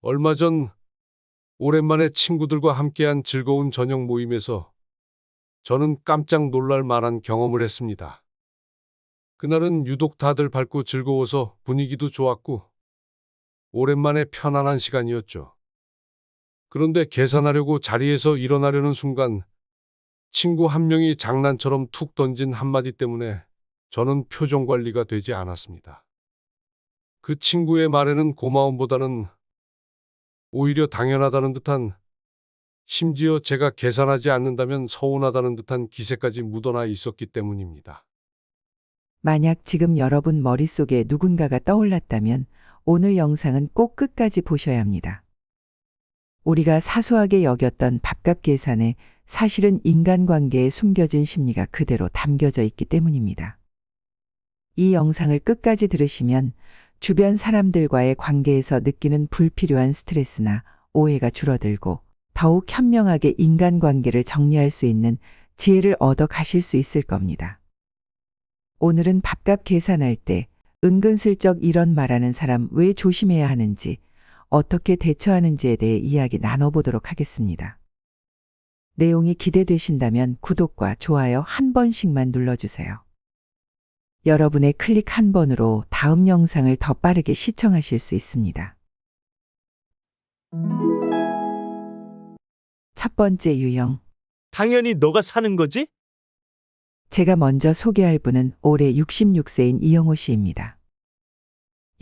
얼마 전 오랜만에 친구들과 함께한 즐거운 저녁 모임에서 저는 깜짝 놀랄 만한 경험을 했습니다. 그날은 유독 다들 밝고 즐거워서 분위기도 좋았고 오랜만에 편안한 시간이었죠. 그런데 계산하려고 자리에서 일어나려는 순간 친구 한 명이 장난처럼 툭 던진 한마디 때문에 저는 표정 관리가 되지 않았습니다. 그 친구의 말에는 고마움보다는 오히려 당연하다는 듯한 심지어 제가 계산하지 않는다면 서운하다는 듯한 기세까지 묻어나 있었기 때문입니다. 만약 지금 여러분 머릿속에 누군가가 떠올랐다면 오늘 영상은 꼭 끝까지 보셔야 합니다. 우리가 사소하게 여겼던 밥값 계산에 사실은 인간관계에 숨겨진 심리가 그대로 담겨져 있기 때문입니다. 이 영상을 끝까지 들으시면 주변 사람들과의 관계에서 느끼는 불필요한 스트레스나 오해가 줄어들고 더욱 현명하게 인간관계를 정리할 수 있는 지혜를 얻어 가실 수 있을 겁니다. 오늘은 밥값 계산할 때 은근슬쩍 이런 말하는 사람 왜 조심해야 하는지 어떻게 대처하는지에 대해 이야기 나눠보도록 하겠습니다. 내용이 기대되신다면 구독과 좋아요 한 번씩만 눌러주세요. 여러분의 클릭 한 번으로 다음 영상을 더 빠르게 시청하실 수 있습니다. 첫 번째 유형. 당연히 너가 사는 거지? 제가 먼저 소개할 분은 올해 66세인 이영호 씨입니다.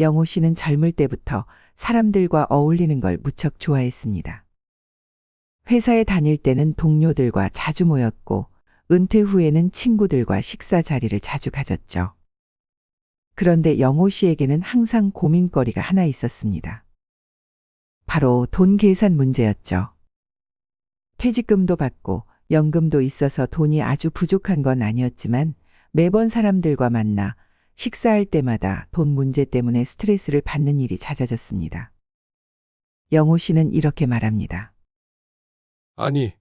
영호 씨는 젊을 때부터 사람들과 어울리는 걸 무척 좋아했습니다. 회사에 다닐 때는 동료들과 자주 모였고, 은퇴 후에는 친구들과 식사 자리를 자주 가졌죠. 그런데 영호 씨에게는 항상 고민거리가 하나 있었습니다. 바로 돈 계산 문제였죠. 퇴직금도 받고 연금도 있어서 돈이 아주 부족한 건 아니었지만 매번 사람들과 만나 식사할 때마다 돈 문제 때문에 스트레스를 받는 일이 잦아졌습니다. 영호 씨는 이렇게 말합니다. 아니,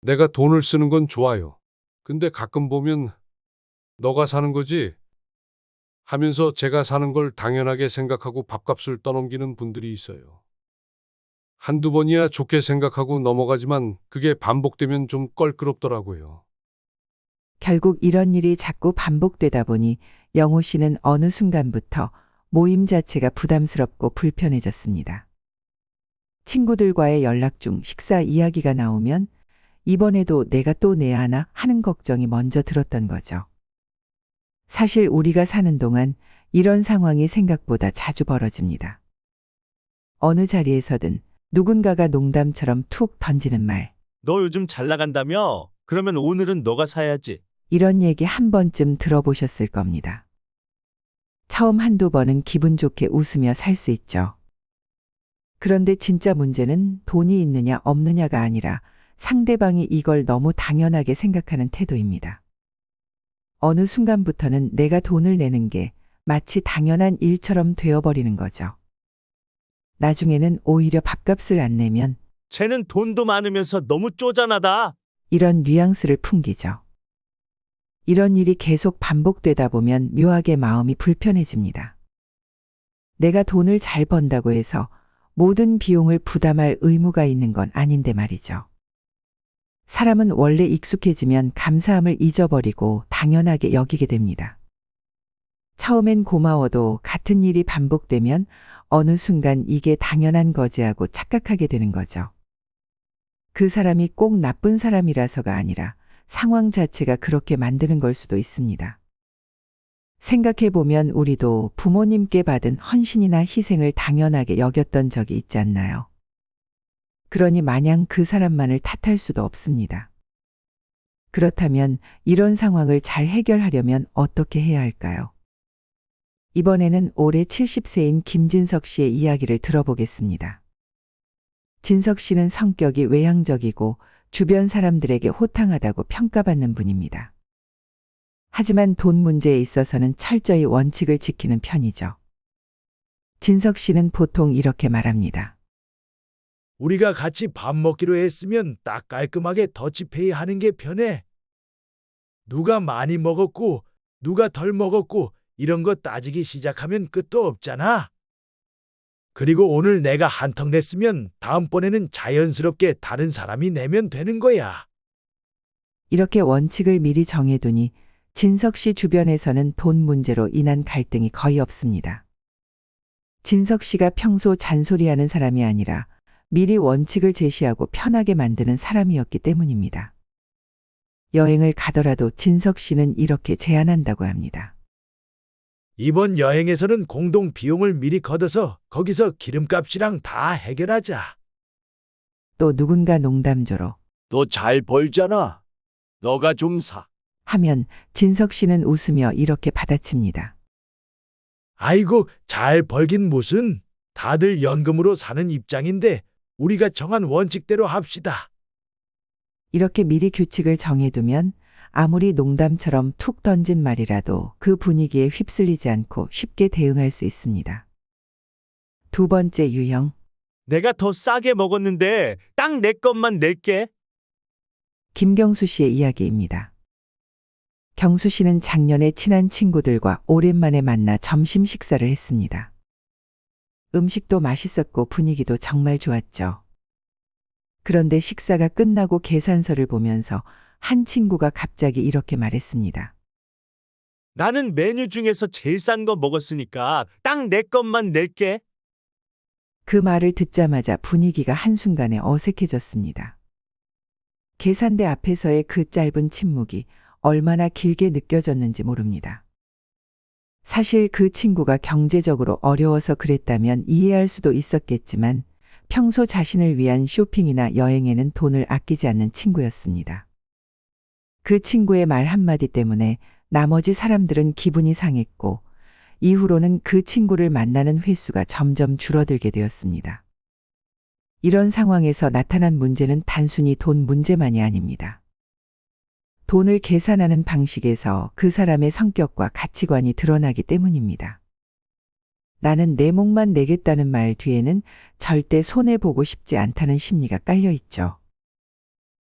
내가 돈을 쓰는 건 좋아요. 근데 가끔 보면 너가 사는 거지? 하면서 제가 사는 걸 당연하게 생각하고 밥값을 떠넘기는 분들이 있어요. 한두 번이야 좋게 생각하고 넘어가지만 그게 반복되면 좀 껄끄럽더라고요. 결국 이런 일이 자꾸 반복되다 보니 영호 씨는 어느 순간부터 모임 자체가 부담스럽고 불편해졌습니다. 친구들과의 연락 중 식사 이야기가 나오면 이번에도 내가 또 내야 하나 하는 걱정이 먼저 들었던 거죠. 사실 우리가 사는 동안 이런 상황이 생각보다 자주 벌어집니다. 어느 자리에서든 누군가가 농담처럼 툭 던지는 말, 너 요즘 잘 나간다며? 그러면 오늘은 너가 사야지. 이런 얘기 한 번쯤 들어보셨을 겁니다. 처음 한두 번은 기분 좋게 웃으며 살 수 있죠. 그런데 진짜 문제는 돈이 있느냐 없느냐가 아니라 상대방이 이걸 너무 당연하게 생각하는 태도입니다. 어느 순간부터는 내가 돈을 내는 게 마치 당연한 일처럼 되어버리는 거죠. 나중에는 오히려 밥값을 안 내면 쟤는 돈도 많으면서 너무 쪼잔하다. 이런 뉘앙스를 풍기죠. 이런 일이 계속 반복되다 보면 묘하게 마음이 불편해집니다. 내가 돈을 잘 번다고 해서 모든 비용을 부담할 의무가 있는 건 아닌데 말이죠. 사람은 원래 익숙해지면 감사함을 잊어버리고 당연하게 여기게 됩니다. 처음엔 고마워도 같은 일이 반복되면 어느 순간 이게 당연한 거지 하고 착각하게 되는 거죠. 그 사람이 꼭 나쁜 사람이라서가 아니라 상황 자체가 그렇게 만드는 걸 수도 있습니다. 생각해보면 우리도 부모님께 받은 헌신이나 희생을 당연하게 여겼던 적이 있지 않나요? 그러니 마냥 그 사람만을 탓할 수도 없습니다. 그렇다면 이런 상황을 잘 해결하려면 어떻게 해야 할까요? 이번에는 올해 70세인 김진석 씨의 이야기를 들어보겠습니다. 진석 씨는 성격이 외향적이고 주변 사람들에게 호탕하다고 평가받는 분입니다. 하지만 돈 문제에 있어서는 철저히 원칙을 지키는 편이죠. 진석 씨는 보통 이렇게 말합니다. 우리가 같이 밥 먹기로 했으면 딱 깔끔하게 더치페이 하는 게 편해. 누가 많이 먹었고 누가 덜 먹었고 이런 거 따지기 시작하면 끝도 없잖아. 그리고 오늘 내가 한턱 냈으면 다음번에는 자연스럽게 다른 사람이 내면 되는 거야. 이렇게 원칙을 미리 정해두니 진석 씨 주변에서는 돈 문제로 인한 갈등이 거의 없습니다. 진석 씨가 평소 잔소리하는 사람이 아니라 미리 원칙을 제시하고 편하게 만드는 사람이었기 때문입니다. 여행을 가더라도 진석 씨는 이렇게 제안한다고 합니다. 이번 여행에서는 공동 비용을 미리 걷어서 거기서 기름값이랑 다 해결하자. 또 누군가 농담조로 너 잘 벌잖아. 너가 좀 사. 하면 진석 씨는 웃으며 이렇게 받아칩니다. 아이고, 잘 벌긴 무슨. 다들 연금으로 사는 입장인데 우리가 정한 원칙대로 합시다. 이렇게 미리 규칙을 정해두면 아무리 농담처럼 툭 던진 말이라도 그 분위기에 휩쓸리지 않고 쉽게 대응할 수 있습니다. 두 번째 유형, 내가 더 싸게 먹었는데 딱 내 것만 낼게. 김경수 씨의 이야기입니다. 경수 씨는 작년에 친한 친구들과 오랜만에 만나 점심 식사를 했습니다. 음식도 맛있었고 분위기도 정말 좋았죠. 그런데 식사가 끝나고 계산서를 보면서 한 친구가 갑자기 이렇게 말했습니다. 나는 메뉴 중에서 제일 싼 거 먹었으니까 딱 내 것만 낼게. 그 말을 듣자마자 분위기가 한순간에 어색해졌습니다. 계산대 앞에서의 그 짧은 침묵이 얼마나 길게 느껴졌는지 모릅니다. 사실 그 친구가 경제적으로 어려워서 그랬다면 이해할 수도 있었겠지만 평소 자신을 위한 쇼핑이나 여행에는 돈을 아끼지 않는 친구였습니다. 그 친구의 말 한마디 때문에 나머지 사람들은 기분이 상했고 이후로는 그 친구를 만나는 횟수가 점점 줄어들게 되었습니다. 이런 상황에서 나타난 문제는 단순히 돈 문제만이 아닙니다. 돈을 계산하는 방식에서 그 사람의 성격과 가치관이 드러나기 때문입니다. 나는 내 목만 내겠다는 말 뒤에는 절대 손해보고 싶지 않다는 심리가 깔려 있죠.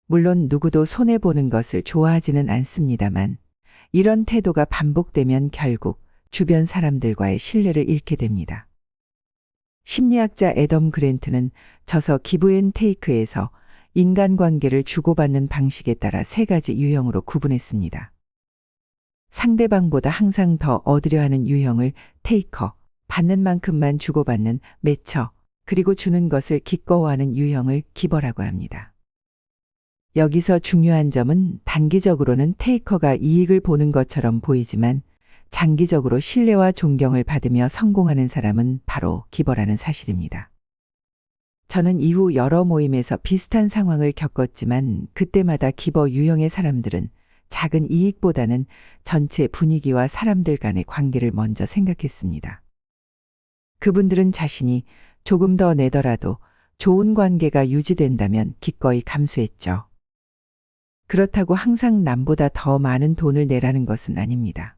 물론 누구도 손해보는 것을 좋아하지는 않습니다만 이런 태도가 반복되면 결국 주변 사람들과의 신뢰를 잃게 됩니다. 심리학자 애덤 그랜트는 저서 기브 앤 테이크에서 인간관계를 주고받는 방식에 따라 세 가지 유형으로 구분했습니다. 상대방보다 항상 더 얻으려 하는 유형을 테이커, 받는 만큼만 주고받는 매처, 그리고 주는 것을 기꺼워하는 유형을 기버라고 합니다. 여기서 중요한 점은 단기적으로는 테이커가 이익을 보는 것처럼 보이지만 장기적으로 신뢰와 존경을 받으며 성공하는 사람은 바로 기버라는 사실입니다. 저는 이후 여러 모임에서 비슷한 상황을 겪었지만 그때마다 기버 유형의 사람들은 작은 이익보다는 전체 분위기와 사람들 간의 관계를 먼저 생각했습니다. 그분들은 자신이 조금 더 내더라도 좋은 관계가 유지된다면 기꺼이 감수했죠. 그렇다고 항상 남보다 더 많은 돈을 내라는 것은 아닙니다.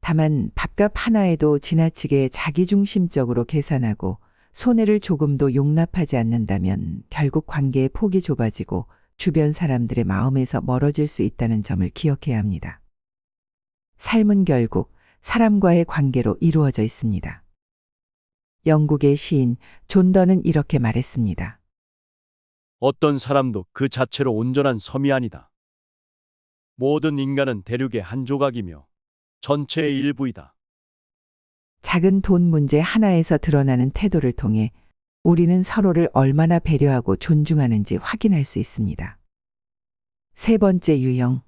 다만 밥값 하나에도 지나치게 자기중심적으로 계산하고 손해를 조금도 용납하지 않는다면 결국 관계의 폭이 좁아지고 주변 사람들의 마음에서 멀어질 수 있다는 점을 기억해야 합니다. 삶은 결국 사람과의 관계로 이루어져 있습니다. 영국의 시인 존더는 이렇게 말했습니다. 어떤 사람도 그 자체로 온전한 섬이 아니다. 모든 인간은 대륙의 한 조각이며 전체의 일부이다. 작은 돈 문제 하나에서 드러나는 태도를 통해 우리는 서로를 얼마나 배려하고 존중하는지 확인할 수 있습니다. 세 번째 유형,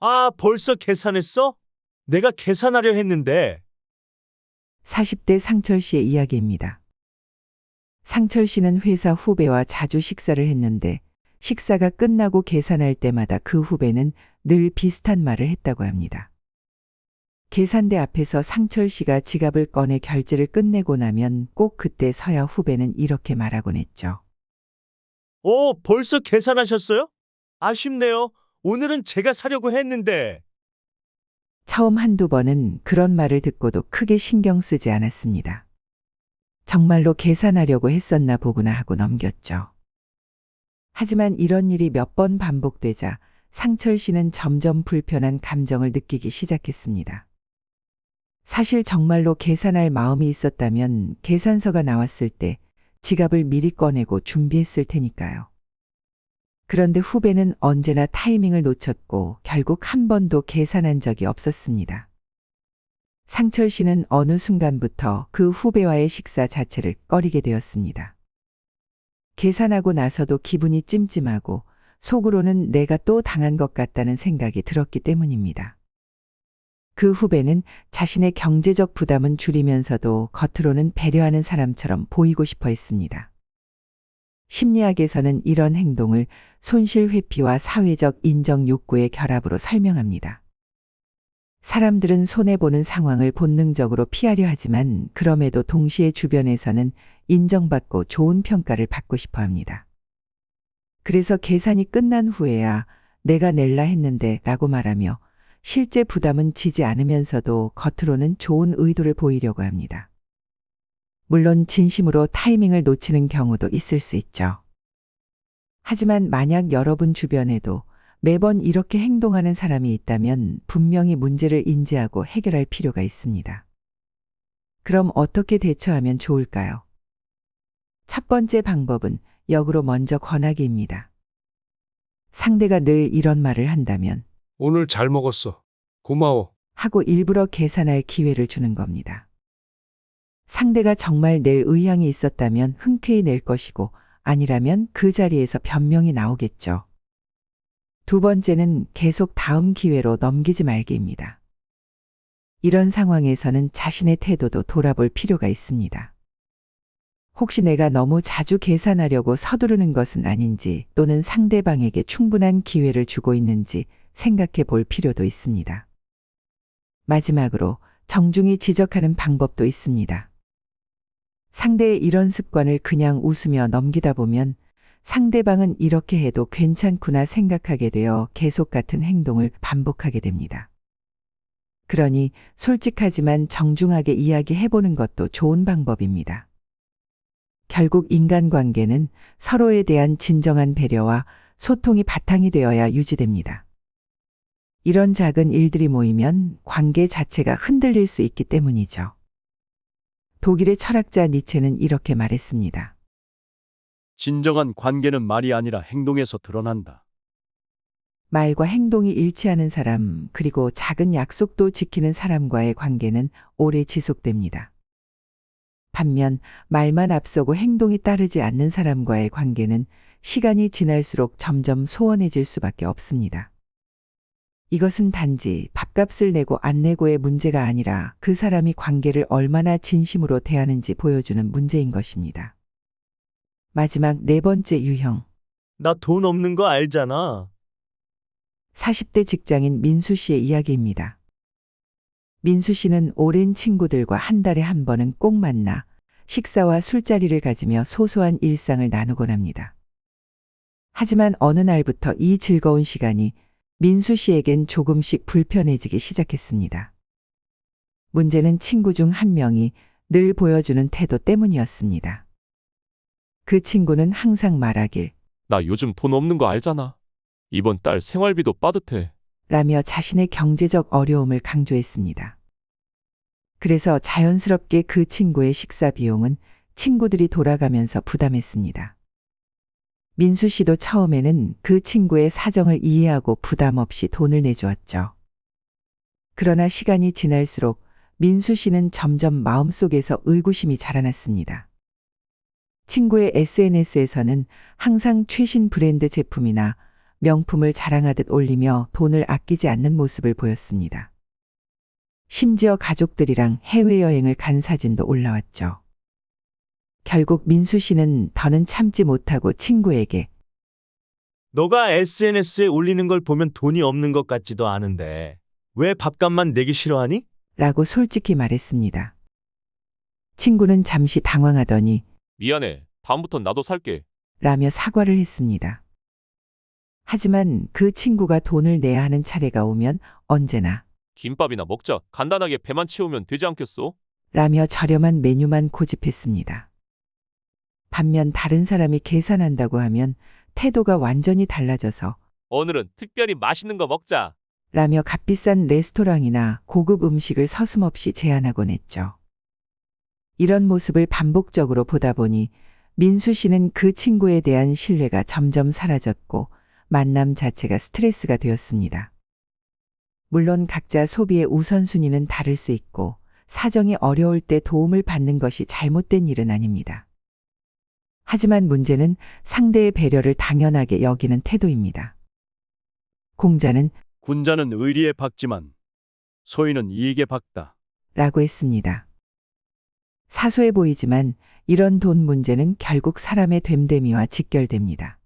아, 벌써 계산했어? 내가 계산하려 했는데 40대 상철 씨의 이야기입니다. 상철 씨는 회사 후배와 자주 식사를 했는데 식사가 끝나고 계산할 때마다 그 후배는 늘 비슷한 말을 했다고 합니다. 계산대 앞에서 상철 씨가 지갑을 꺼내 결제를 끝내고 나면 꼭 그때 서야 후배는 이렇게 말하곤 했죠. 어, 벌써 계산하셨어요? 아쉽네요. 오늘은 제가 사려고 했는데. 처음 한두 번은 그런 말을 듣고도 크게 신경 쓰지 않았습니다. 정말로 계산하려고 했었나 보구나 하고 넘겼죠. 하지만 이런 일이 몇 번 반복되자 상철 씨는 점점 불편한 감정을 느끼기 시작했습니다. 사실 정말로 계산할 마음이 있었다면 계산서가 나왔을 때 지갑을 미리 꺼내고 준비했을 테니까요. 그런데 후배는 언제나 타이밍을 놓쳤고 결국 한 번도 계산한 적이 없었습니다. 상철 씨는 어느 순간부터 그 후배와의 식사 자체를 꺼리게 되었습니다. 계산하고 나서도 기분이 찜찜하고 속으로는 내가 또 당한 것 같다는 생각이 들었기 때문입니다. 그 후배는 자신의 경제적 부담은 줄이면서도 겉으로는 배려하는 사람처럼 보이고 싶어 했습니다. 심리학에서는 이런 행동을 손실 회피와 사회적 인정 욕구의 결합으로 설명합니다. 사람들은 손해보는 상황을 본능적으로 피하려 하지만 그럼에도 동시에 주변에서는 인정받고 좋은 평가를 받고 싶어 합니다. 그래서 계산이 끝난 후에야 내가 낼라 했는데 라고 말하며 실제 부담은 지지 않으면서도 겉으로는 좋은 의도를 보이려고 합니다. 물론 진심으로 타이밍을 놓치는 경우도 있을 수 있죠. 하지만 만약 여러분 주변에도 매번 이렇게 행동하는 사람이 있다면 분명히 문제를 인지하고 해결할 필요가 있습니다. 그럼 어떻게 대처하면 좋을까요? 첫 번째 방법은 역으로 먼저 권하기입니다. 상대가 늘 이런 말을 한다면 오늘 잘 먹었어. 고마워. 하고 일부러 계산할 기회를 주는 겁니다. 상대가 정말 낼 의향이 있었다면 흔쾌히 낼 것이고 아니라면 그 자리에서 변명이 나오겠죠. 두 번째는 계속 다음 기회로 넘기지 말기입니다. 이런 상황에서는 자신의 태도도 돌아볼 필요가 있습니다. 혹시 내가 너무 자주 계산하려고 서두르는 것은 아닌지 또는 상대방에게 충분한 기회를 주고 있는지 생각해 볼 필요도 있습니다. 마지막으로 정중히 지적하는 방법도 있습니다. 상대의 이런 습관을 그냥 웃으며 넘기다 보면 상대방은 이렇게 해도 괜찮구나 생각하게 되어 계속 같은 행동을 반복하게 됩니다. 그러니 솔직하지만 정중하게 이야기해보는 것도 좋은 방법입니다. 결국 인간관계는 서로에 대한 진정한 배려와 소통이 바탕이 되어야 유지됩니다. 이런 작은 일들이 모이면 관계 자체가 흔들릴 수 있기 때문이죠. 독일의 철학자 니체는 이렇게 말했습니다. 진정한 관계는 말이 아니라 행동에서 드러난다. 말과 행동이 일치하는 사람, 그리고 작은 약속도 지키는 사람과의 관계는 오래 지속됩니다. 반면 말만 앞서고 행동이 따르지 않는 사람과의 관계는 시간이 지날수록 점점 소원해질 수밖에 없습니다. 이것은 단지 밥값을 내고 안 내고의 문제가 아니라 그 사람이 관계를 얼마나 진심으로 대하는지 보여주는 문제인 것입니다. 마지막 네 번째 유형. 나 돈 없는 거 알잖아. 40대 직장인 민수 씨의 이야기입니다. 민수 씨는 오랜 친구들과 한 달에 한 번은 꼭 만나 식사와 술자리를 가지며 소소한 일상을 나누곤 합니다. 하지만 어느 날부터 이 즐거운 시간이 민수 씨에겐 조금씩 불편해지기 시작했습니다. 문제는 친구 중 한 명이 늘 보여주는 태도 때문이었습니다. 그 친구는 항상 말하길 나 요즘 돈 없는 거 알잖아. 이번 달 생활비도 빠듯해. 라며 자신의 경제적 어려움을 강조했습니다. 그래서 자연스럽게 그 친구의 식사 비용은 친구들이 돌아가면서 부담했습니다. 민수 씨도 처음에는 그 친구의 사정을 이해하고 부담 없이 돈을 내주었죠. 그러나 시간이 지날수록 민수 씨는 점점 마음속에서 의구심이 자라났습니다. 친구의 SNS에서는 항상 최신 브랜드 제품이나 명품을 자랑하듯 올리며 돈을 아끼지 않는 모습을 보였습니다. 심지어 가족들이랑 해외여행을 간 사진도 올라왔죠. 결국 민수 씨는 더는 참지 못하고 친구에게 너가 SNS에 올리는 걸 보면 돈이 없는 것 같지도 않은데 왜 밥값만 내기 싫어하니? 라고 솔직히 말했습니다. 친구는 잠시 당황하더니 미안해. 다음부턴 나도 살게. 라며 사과를 했습니다. 하지만 그 친구가 돈을 내야 하는 차례가 오면 언제나 김밥이나 먹자. 간단하게 배만 채우면 되지 않겠소? 라며 저렴한 메뉴만 고집했습니다. 반면 다른 사람이 계산한다고 하면 태도가 완전히 달라져서 오늘은 특별히 맛있는 거 먹자. 라며 값비싼 레스토랑이나 고급 음식을 서슴없이 제안하곤 했죠. 이런 모습을 반복적으로 보다 보니 민수 씨는 그 친구에 대한 신뢰가 점점 사라졌고 만남 자체가 스트레스가 되었습니다. 물론 각자 소비의 우선순위는 다를 수 있고 사정이 어려울 때 도움을 받는 것이 잘못된 일은 아닙니다. 하지만 문제는 상대의 배려를 당연하게 여기는 태도입니다. 공자는 군자는 의리에 박지만 소인은 이익에 박다. 라고 했습니다. 사소해 보이지만 이런 돈 문제는 결국 사람의 됨됨이와 직결됩니다.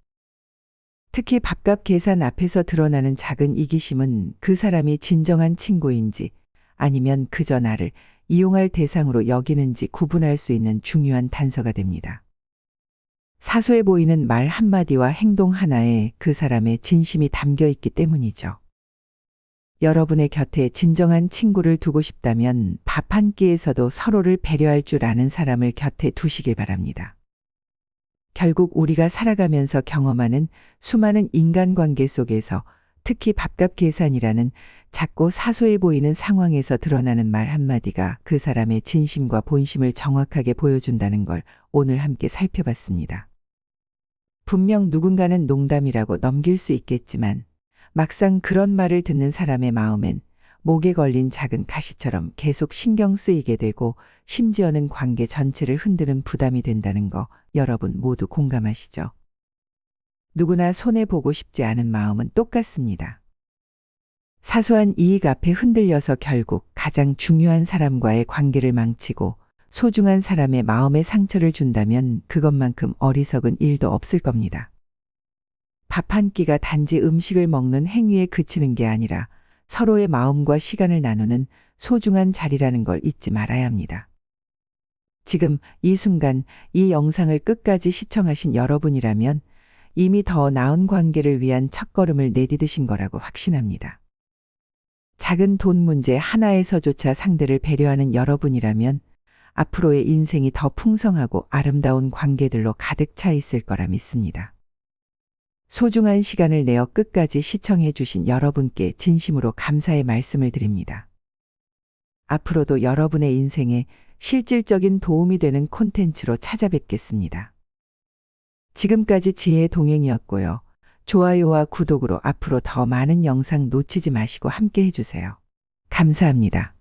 특히 밥값 계산 앞에서 드러나는 작은 이기심은 그 사람이 진정한 친구인지 아니면 그저 나를 이용할 대상으로 여기는지 구분할 수 있는 중요한 단서가 됩니다. 사소해 보이는 말 한마디와 행동 하나에 그 사람의 진심이 담겨 있기 때문이죠. 여러분의 곁에 진정한 친구를 두고 싶다면 밥 한 끼에서도 서로를 배려할 줄 아는 사람을 곁에 두시길 바랍니다. 결국 우리가 살아가면서 경험하는 수많은 인간관계 속에서 특히 밥값 계산이라는 작고 사소해 보이는 상황에서 드러나는 말 한마디가 그 사람의 진심과 본심을 정확하게 보여준다는 걸 오늘 함께 살펴봤습니다. 분명 누군가는 농담이라고 넘길 수 있겠지만 막상 그런 말을 듣는 사람의 마음엔 목에 걸린 작은 가시처럼 계속 신경 쓰이게 되고 심지어는 관계 전체를 흔드는 부담이 된다는 거 여러분 모두 공감하시죠? 누구나 손해보고 싶지 않은 마음은 똑같습니다. 사소한 이익 앞에 흔들려서 결국 가장 중요한 사람과의 관계를 망치고 소중한 사람의 마음에 상처를 준다면 그것만큼 어리석은 일도 없을 겁니다. 밥 한 끼가 단지 음식을 먹는 행위에 그치는 게 아니라 서로의 마음과 시간을 나누는 소중한 자리라는 걸 잊지 말아야 합니다. 지금 이 순간 이 영상을 끝까지 시청하신 여러분이라면 이미 더 나은 관계를 위한 첫걸음을 내디드신 거라고 확신합니다. 작은 돈 문제 하나에서조차 상대를 배려하는 여러분이라면 앞으로의 인생이 더 풍성하고 아름다운 관계들로 가득 차 있을 거라 믿습니다. 소중한 시간을 내어 끝까지 시청해 주신 여러분께 진심으로 감사의 말씀을 드립니다. 앞으로도 여러분의 인생에 실질적인 도움이 되는 콘텐츠로 찾아뵙겠습니다. 지금까지 지혜의 동행이었고요. 좋아요와 구독으로 앞으로 더 많은 영상 놓치지 마시고 함께 해주세요. 감사합니다.